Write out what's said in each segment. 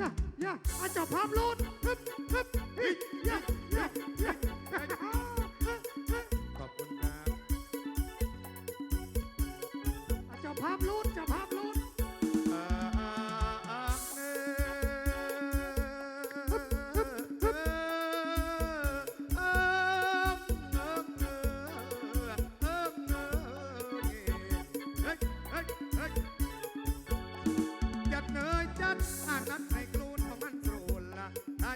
ยะยะอาจับภาพลุ้นฮึบฮึบฮิยะยะยะขอบคุณครับอาจับภาพลุ้น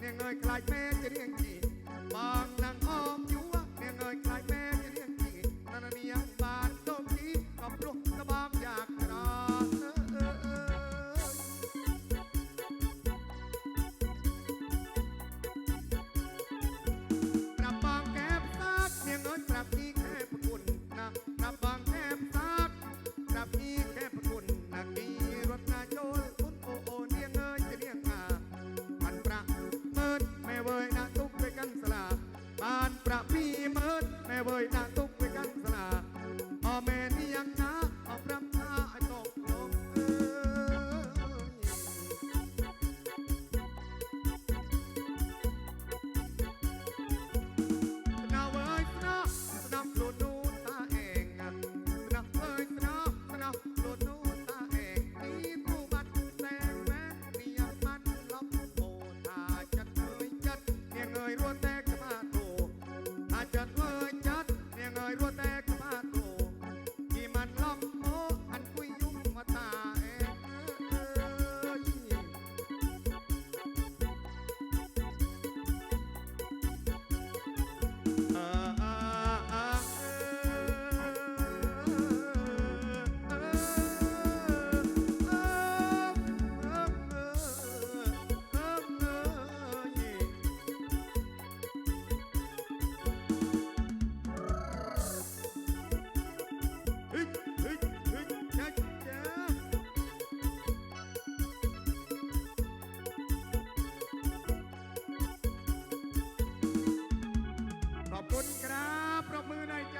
เนี่ยเงยคลายแม่จะเรียงจีบาง